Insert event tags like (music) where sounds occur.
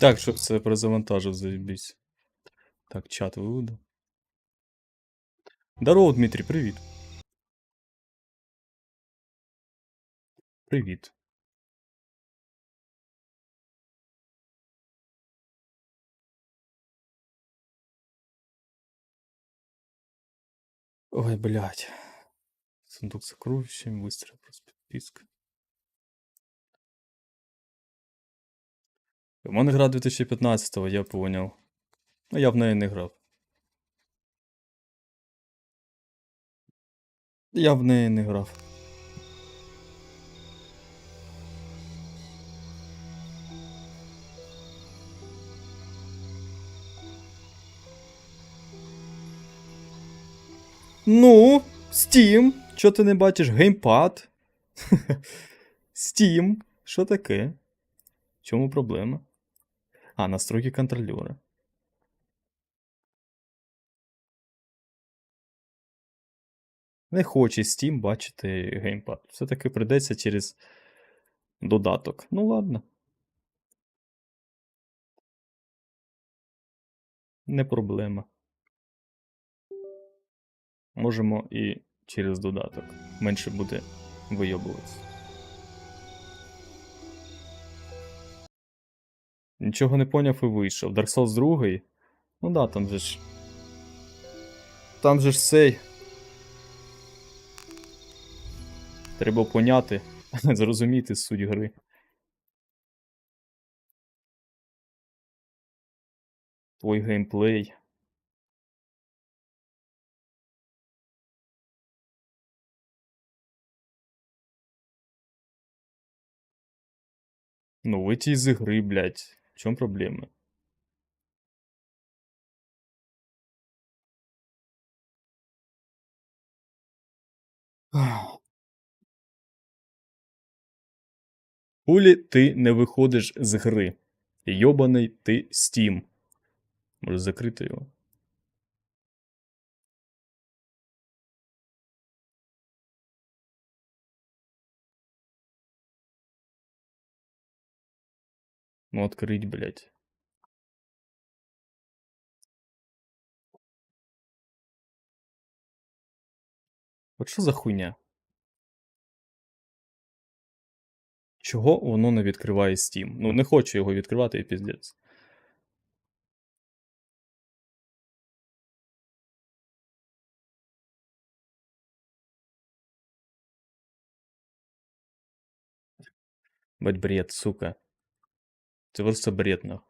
Так, щоб це перезавантажив, заєбісь. Так, чат виведу. Здорово, Дмитрій, привіт. Привіт. Ой, блядь. Сундук с сокровищами, выстрел просто підписка. У мене гра 2015-го, я поняв. Ну, я в неї не грав. Я в неї не грав. Ну, Steam. Чого ти не бачиш геймпад? (laughs) Steam. Що таке? В чому проблема? А, настройки контролера. Не хоче Steam бачити геймпад. Все-таки прийдеться через додаток. Ну ладно. Не проблема. Можемо і через додаток. Менше буде вийобуватися. Нічого не поняв і вийшов. Dark Souls 2? Ну да, там же ж. Там же ж цей. Треба поняти, (laughs) зрозуміти суть гри. Твой геймплей. Ну, выйти из игры, блядь. В чем проблема? Пулі ти не виходиш з гри. Йобаний ти Steam. Може закрити його. Ну, открыть, блядь. От що за хуйня? Чого воно не відкриває Steam? Ну, не хочу його відкривати і піздець. Бать бред, сука. Це просто бред, нахуй.